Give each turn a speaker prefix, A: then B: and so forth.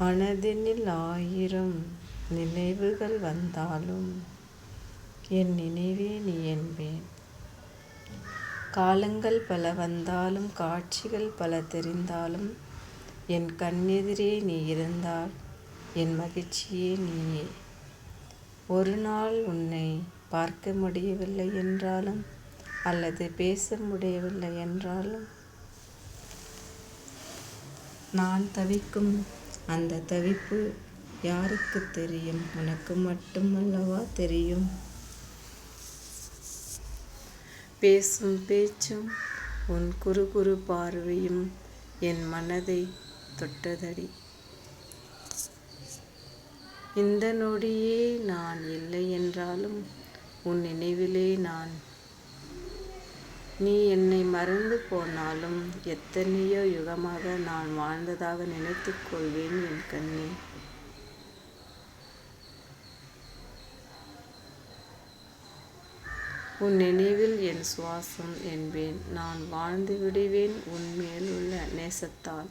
A: மனதினில் ஆயிரம் நினைவுகள் வந்தாலும் என் நினைவே நீ என்பேன். காலங்கள் பல வந்தாலும் காட்சிகள் பல தெரிந்தாலும் என் கண்ணெதிரே நீ இருந்தால் என் மகிழ்ச்சியே நீயே. ஒரு நாள் உன்னை பார்க்க முடியவில்லை என்றாலும் அல்லது பேச முடியவில்லை என்றாலும் நான் தவிக்கும் அந்த தவிப்பு யாருக்கு தெரியும் உனக்கு மட்டும் அல்லவா தெரியும். பேசும் பேச்சும் உன் குறு குறு பார்வையும் என் மனதை தொட்டதடி. இந்த நொடியே நான் இல்லை என்றாலும் உன் நினைவிலே நான். நீ என்னை மறந்து போனாலும் எத்தனையோ யுகமாக நான் வாழ்ந்ததாக நினைத்து கொள்வேன் என் கண்ணே. உன் நினைவில் என் சுவாசம் என்பேன் நான் வாழ்ந்து விடுவேன் உன் மேலுள்ள நேசத்தால்.